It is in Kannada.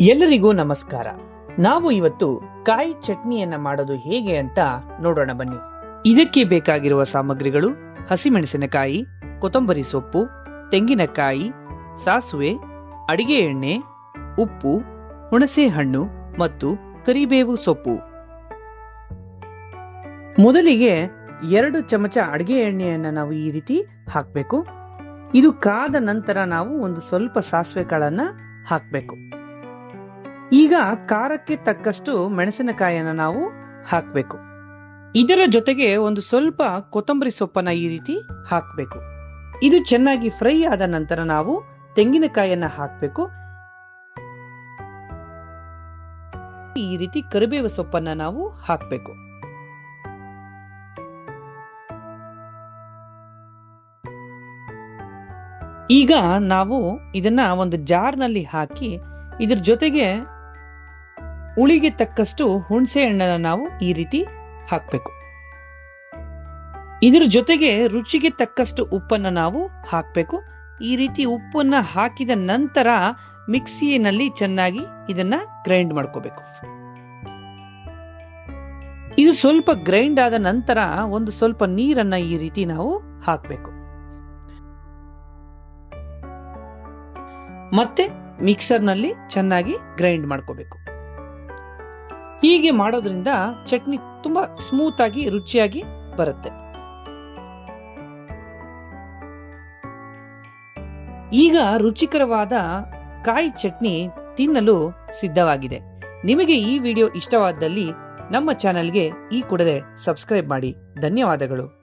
ಎಲ್ಲರಿಗೂ ನಮಸ್ಕಾರ. ನಾವು ಇವತ್ತು ಕಾಯಿ ಚಟ್ನಿಯನ್ನ ಮಾಡೋದು ಹೇಗೆ ಅಂತ ನೋಡೋಣ ಬನ್ನಿ. ಇದಕ್ಕೆ ಬೇಕಾಗಿರುವ ಸಾಮಗ್ರಿಗಳು ಹಸಿಮೆಣಸಿನಕಾಯಿ, ಕೊತ್ತಂಬರಿ ಸೊಪ್ಪು, ತೆಂಗಿನಕಾಯಿ, ಸಾಸುವೆ, ಅಡಿಗೆ ಎಣ್ಣೆ, ಉಪ್ಪು, ಹುಣಸೆ ಹಣ್ಣು ಮತ್ತು ಕರಿಬೇವು ಸೊಪ್ಪು. ಮೊದಲಿಗೆ ಎರಡು ಚಮಚ ಅಡಿಗೆ ಎಣ್ಣೆಯನ್ನ ನಾವು ಈ ರೀತಿ ಹಾಕಬೇಕು. ಇದು ಕಾದ ನಂತರ ನಾವು ಒಂದು ಸ್ವಲ್ಪ ಸಾಸಿವೆ ಕಾಳನ್ನ ಹಾಕಬೇಕು. ಈಗ ಖಾರಕ್ಕೆ ತಕ್ಕಷ್ಟು ಮೆಣಸಿನಕಾಯಿಯನ್ನ ನಾವು ಹಾಕಬೇಕು. ಇದರ ಜೊತೆಗೆ ಒಂದು ಸ್ವಲ್ಪ ಕೊತ್ತಂಬರಿ ಸೊಪ್ಪನ್ನ ಈ ರೀತಿ ಹಾಕಬೇಕು. ಇದು ಚೆನ್ನಾಗಿ ಫ್ರೈ ಆದ ನಂತರ ನಾವು ತೆಂಗಿನಕಾಯಿಯನ್ನ ಹಾಕಬೇಕು. ಈ ರೀತಿ ಕರಿಬೇವು ಸೊಪ್ಪನ್ನ ನಾವು ಹಾಕಬೇಕು. ಈಗ ನಾವು ಇದನ್ನ ಒಂದು ಜಾರ್ನಲ್ಲಿ ಹಾಕಿ ಇದ್ರ ಜೊತೆಗೆ ಉಳಿಗೆ ತಕ್ಕಷ್ಟು ಹುಣಸೆ ಹಣ್ಣನ್ನು ನಾವು ಈ ರೀತಿ ಹಾಕಬೇಕು. ಇದರ ಜೊತೆಗೆ ರುಚಿಗೆ ತಕ್ಕಷ್ಟು ಉಪ್ಪನ್ನ ನಾವು ಹಾಕಬೇಕು. ಈ ರೀತಿ ಉಪ್ಪನ್ನ ಹಾಕಿದ ನಂತರ ಮಿಕ್ಸಿಯಲ್ಲಿ ಚೆನ್ನಾಗಿ ಇದನ್ನ ಗ್ರೈಂಡ್ ಮಾಡ್ಕೋಬೇಕು. ಇದು ಸ್ವಲ್ಪ ಗ್ರೈಂಡ್ ಆದ ನಂತರ ಒಂದು ಸ್ವಲ್ಪ ನೀರನ್ನ ಈ ರೀತಿ ನಾವು ಹಾಕಬೇಕು. ಮತ್ತೆ ಮಿಕ್ಸರ್ನಲ್ಲಿ ಚೆನ್ನಾಗಿ ಗ್ರೈಂಡ್ ಮಾಡ್ಕೋಬೇಕು. ಹೀಗೆ ಮಾಡೋದ್ರಿಂದ ಚಟ್ನಿ ತುಂಬಾ ಸ್ಮೂತ್ ಆಗಿ, ರುಚಿಯಾಗಿ ಬರುತ್ತೆ. ಈಗ ರುಚಿಕರವಾದ ಕಾಯಿ ಚಟ್ನಿ ತಿನ್ನಲು ಸಿದ್ಧವಾಗಿದೆ. ನಿಮಗೆ ಈ ವಿಡಿಯೋ ಇಷ್ಟವಾದಲ್ಲಿ ನಮ್ಮ ಚಾನೆಲ್ಗೆ ಈ ಕೂಡಲೇ ಸಬ್ಸ್ಕ್ರೈಬ್ ಮಾಡಿ. ಧನ್ಯವಾದಗಳು.